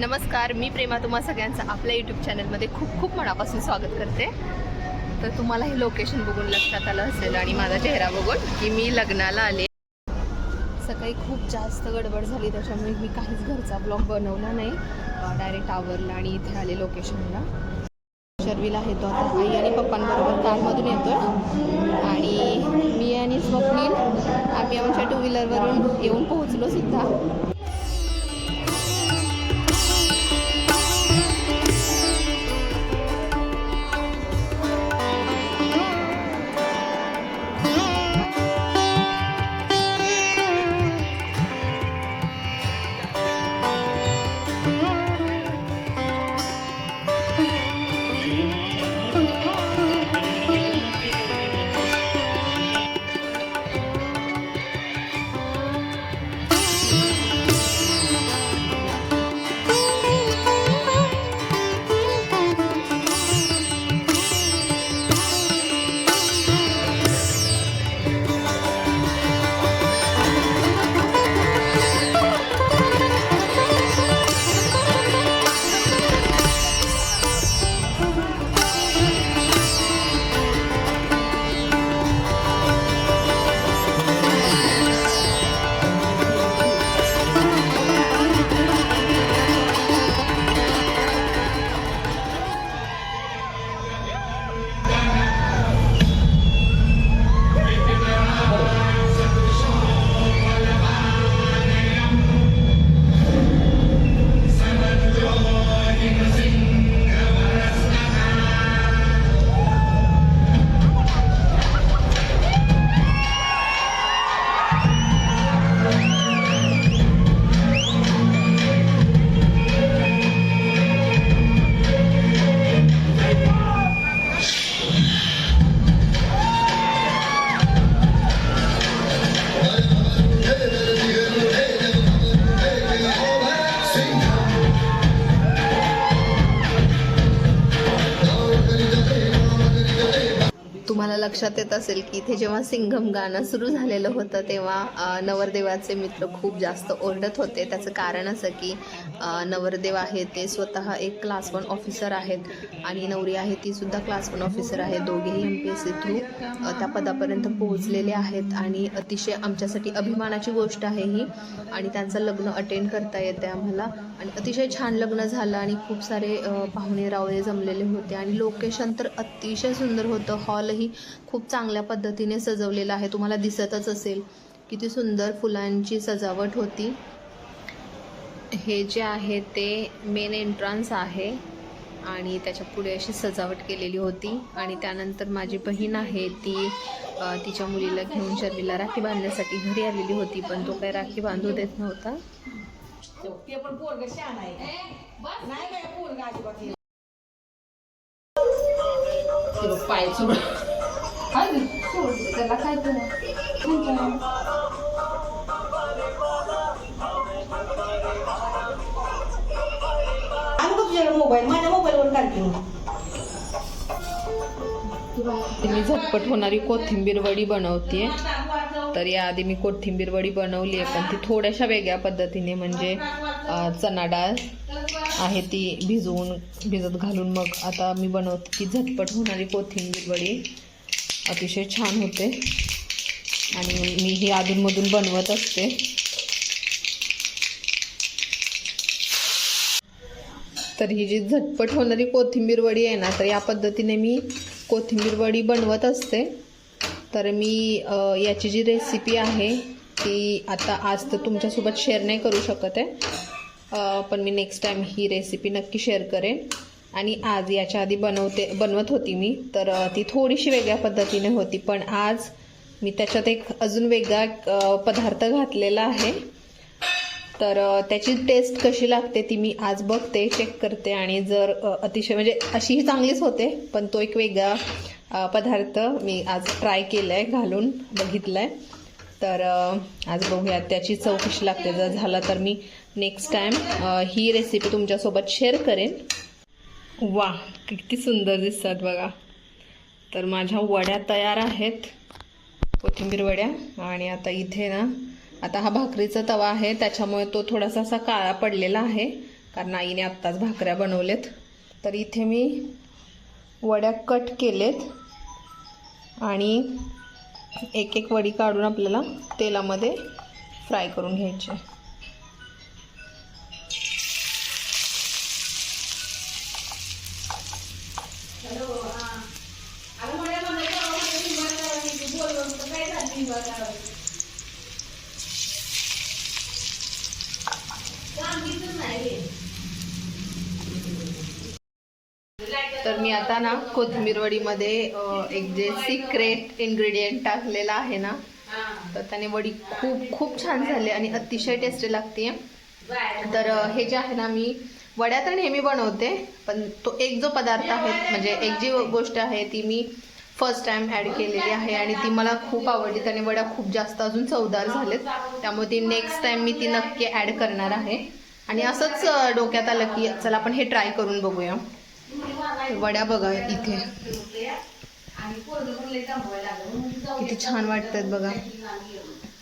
नमस्कार मी प्रेमा तुम्हा सगळ्यांचं आपल्या यूट्यूब चॅनलमध्ये खूप खूप मनापासून स्वागत करते. तर तुम्हाला हे लोकेशन बघून लक्षात आलं असेल आणि माझा चेहरा बघून की मी लग्नाला आले. सकाळी खूप जास्त गडबड झाली त्याच्यामुळे मी काहीच घरचा ब्लॉग बनवला नाही. डायरेक्ट आवरला आणि इथे आले लोकेशनला शर्वीला आहे तो आता. आई आणि पप्पांबरोबर कारमधून येतो आणि मी आणि स्वप्नील आम्ही आमच्या टू व्हीलरवरून येऊन पोहोचलो सुद्धा. लक्षात येत असेल की इथे जेव्हा सिंघम गाणं सुरू झालेलं होतं तेव्हा नवरदेवाचे मित्र खूप जास्त ओरडत होते. त्याचं कारण असं की नवरदेव आहे ते स्वतः एक क्लास वन ऑफिसर आहेत आणि नवरी आहे ती सुद्धा क्लास वन ऑफिसर आहे. दोघेही M P S C through त्या पदापर्यंत पोहोचलेले आहेत आणि अतिशय आमच्यासाठी अभिमानाची गोष्ट आहे ही आणि त्यांचं लग्न अटेंड करता येते आम्हाला. आणि अतिशय छान लग्न झालं आणि खूप सारे पाहुणे रावळे जमलेले होते आणि लोकेशन तर अतिशय सुंदर होतं. हॉलही खूप चांगल्या पद्धतीने सजवलेलं आहे. तुम्हाला दिसतच असेल किती सुंदर फुलांची सजावट होती. हे जे आहे ते मेन एंट्रन्स आहे आणि त्याच्या पुढे अशी सजावट केलेली होती. आणि त्यानंतर माझी बहीण आहे ती तिच्या मुलीला घेऊन शर्मीला राखी बांधण्यासाठी घरी आलेली होती पण तो काही राखी बांधू देत नव्हता. ते हे. त्याला काय मोबाईल? माझ्या मोबाईलवर काढते मी. झटपट होणारी कोथिंबीर वडी बनवते तर याआधी मी कोथिंबीर वडी बनवली आहे पण ती थोड्याशा वेगळ्या पद्धतीने म्हणजे चणा डाळ आहे ती भिजवून भिजत घालून मग आता मी बनवते. ती झटपट होणारी कोथिंबीर वडी. अतिशय छान होते. आणि मी ही अधूनमधून बनवत असते. तर ही जी झटपट होणारी कोथिंबीर वडी आहे ना तर या पद्धतीने मी कोथिंबीर वडी बनवत असते. तर मी याची जी रेसिपी आहे ती आता आज तर तुमच्यासोबत शेअर नाही करू शकत आहे. पण मी नेक्स्ट टाईम ही रेसिपी नक्की शेअर करेन. आणि आज याच्या आधी बनवते बनवत होती मी. तर ती थोडीशी वेगळ्या पद्धतीने होती पण आज मी त्याच्यात एक अजून वेगळा पदार्थ घातलेला आहे. तर त्याची टेस्ट कशी लागते ती मी आज बघते चेक करते आणि जर अतिशय म्हणजे अशीही चांगलीच होते पण तो एक वेगळा पदार्थ मी आज ट्राय केला आहे घालून बघितला आहे तर आज बघूयात त्याची चव कशी लागते. जर झाला तर मी नेक्स्ट टाईम ही रेसिपी तुमच्यासोबत शेअर करेन. वा किती सुंदर दिसतात बघा. तर माझ्या वड्या तयार आहेत कोथिंबीर वड्या. आणि आता इथे ना आता हा भाकरीचा तवा आहे त्याच्यामुळे तो थोडासा असा काळा पडलेला आहे कारण आईने आत्ताच भाकऱ्या बनवलेत तर इथे मी वड्या कट केलेत. आणि एक एक वडी काढून आपल्याला तेलामध्ये फ्राय करून घ्यायचे तर मी आता ना कोथिंबीर वडीमध्ये एक जे सिक्रेट इन्ग्रेडियंट टाकलेला आहे ना तर त्याने वडी खूप खूप छान झाली आणि अतिशय टेस्टी लागते तर हे जे आहे ना मी वड्या तर नेहमी बनवते पण तो एक जो पदार्थ आहे म्हणजे एक जी गोष्ट आहे ती मी फर्स्ट टाइम ॲड केलेली आहे आणि ती मला खूप आवडली. त्याने वड्या खूप जास्त अजून चवदार झालेत. त्यामुळे ती नेक्स्ट टाइम मी ती नक्की ॲड करणार आहे. आणि असंच डोक्यात आलं की चला आपण हे ट्राय करून बघूया. वड्या बघा इथे. किती छान वाटतात बघा.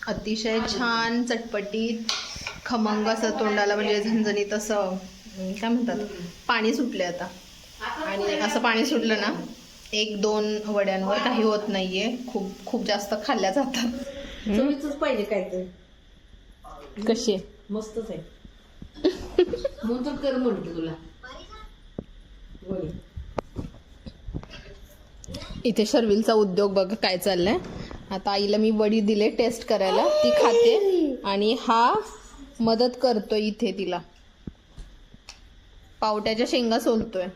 अतिशय छान चटपटीत खमंग असं तोंडाला म्हणजे झणझणीत असं काय म्हणतात पाणी सुटले आता. आणि असं पाणी सुटलं ना एक दोन वड्यांवर काही होत नाहीये. खूप खूप जास्त खाल्ल्या जातात. चवीचंच पाहिजे काहीतरी. कशी आहे? मस्तच आहे. म्हणून तर कर म्हणते तुला. इथे शर्विलचा उद्योग बघा काय चाललाय. आता आईला मी वडी दिले टेस्ट करायला. ती खाते. आणि हा मदत करतोय इथे तिला. पावट्याच्या शेंगा सोलतोय.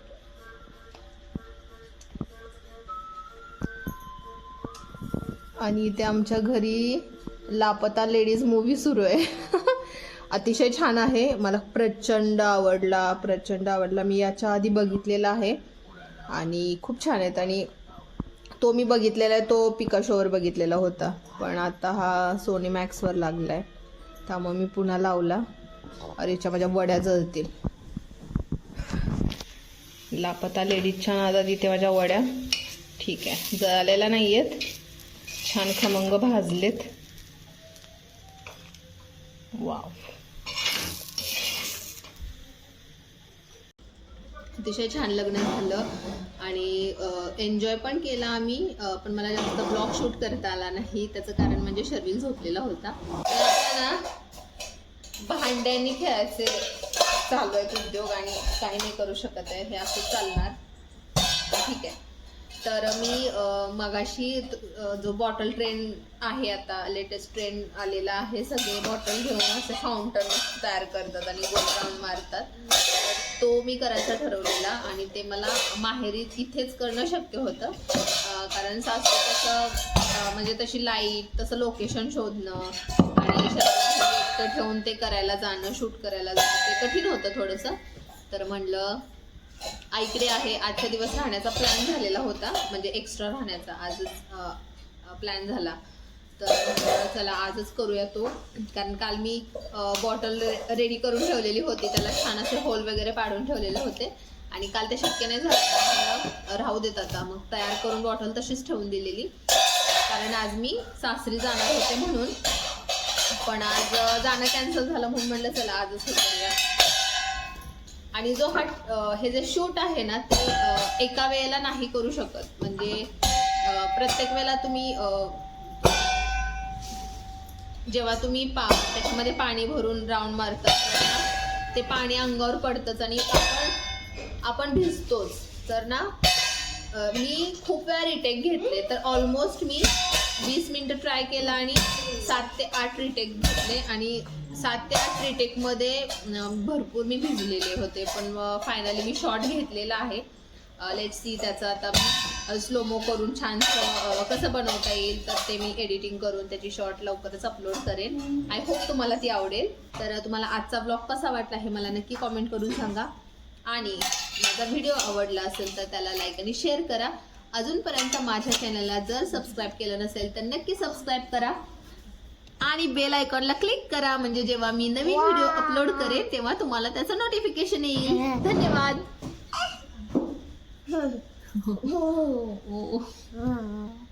आणि इथे आमच्या घरी लापता लेडीज मूवी सुरू आहे. अतिशय छान आहे. मला प्रचंड आवडला प्रचंड आवडला. मी याच्या आधी बघितलेला आहे. आणि खूप छान आहेत. आणि तो मी बघितलेला आहे तो पिका शोवर बघितलेला होता. पण आता हा सोनी मॅक्सवर लागला आहे त्यामुळे मी पुन्हा लावला. अरे याच्या माझ्या वड्या जळतील. लापता लेडीजच्या नादात इथे माझ्या वड्या. ठीक आहे जळालेल्या नाही आहेत छान खमंग भाजलेत. वाव. अतिशय छान लग्न झालं आणि एन्जॉय पण केला आम्ही पण मला जास्त ब्लॉग शूट करता आला नाही त्याचं कारण म्हणजे शर्विल झोपलेला होता. भांड्यांनी खेळायचे चालू आहेत उद्योग आणि काही नाही करू शकत आहे हे असं चालणार. ठीक आहे. तर मी मगाशी जो बॉटल ट्रेंड आहे आता लेटेस्ट ट्रेंड आलेला आहे सगळे बॉटल घेऊन असे फाउंटन तयार करतात आणि गोल मारतात. तो मी करायचा ठरवलेला आणि ते मला माहेरी इथेच करणं शक्य होतं. कारण सासू तसं म्हणजे तशी लाइट तसं लोकेशन शोधणं आणि शहरामध्ये ठेवून ते करायला जाणं शूट करायला जाणं ते कठीण होतं थोडंसं. तर म्हणलं आईकडे आहे. आजच्या दिवस राहण्याचा प्लॅन झालेला होता. म्हणजे एक्स्ट्रा राहण्याचा. आजच प्लॅन झाला. तर चला आजच करूया तो. कारण काल मी बॉटल रेडी करून ठेवलेली होती. त्याला छान असे होल वगैरे पाडून ठेवलेले होते. आणि काल ते शक्य नाही झालं. राहू देत आता. मग तयार करून बॉटल तशीच ठेवून दिलेली. कारण आज मी सासरी जाणार होते म्हणून पण आज जाणं कॅन्सल झालं म्हणून म्हणलं चला आजच हे करूया. आणि जो हा हे जे शूट आहे ना ते एका वेळेला नाही करू शकत. म्हणजे प्रत्येक वेळेला तुम्ही जेव्हा तुम्ही पा त्याच्यामध्ये पाणी भरून राऊंड मारता ते पाणी अंगावर पडतंच आणि आपण आपण भिजतोच. तर ना मी खूप वेळा रिटेक घेतले तर ऑलमोस्ट मी वीस मिनटं ट्राय केला आणि सात ते आठ रिटेक घेतले. आणि सात ते आठ रिटेकमध्ये भरपूर मी भिजलेले होते. पण फायनली मी शॉर्ट घेतलेला आहे. लेट सी त्याचं आता मी स्लोमो करून छान कसं बनवता येईल तर ते मी एडिटिंग करून त्याची शॉर्ट लवकरच अपलोड करेन. आय होप तुम्हाला ती आवडेल. तर तुम्हाला आजचा ब्लॉग कसा वाटला हे मला नक्की कॉमेंट करून सांगा. आणि माझा व्हिडिओ आवडला असेल तर त्याला लाईक आणि शेअर करा. अजूनपर्यंत माझ्या चॅनलला जर सबस्क्राईब केलं नसेल तर नक्की सबस्क्राईब करा. आणि बेल आयकॉनला क्लिक करा म्हणजे जेव्हा मी नवीन व्हिडिओ अपलोड करेन तेव्हा तुम्हाला त्याचं नोटिफिकेशन येईल. धन्यवाद. हो.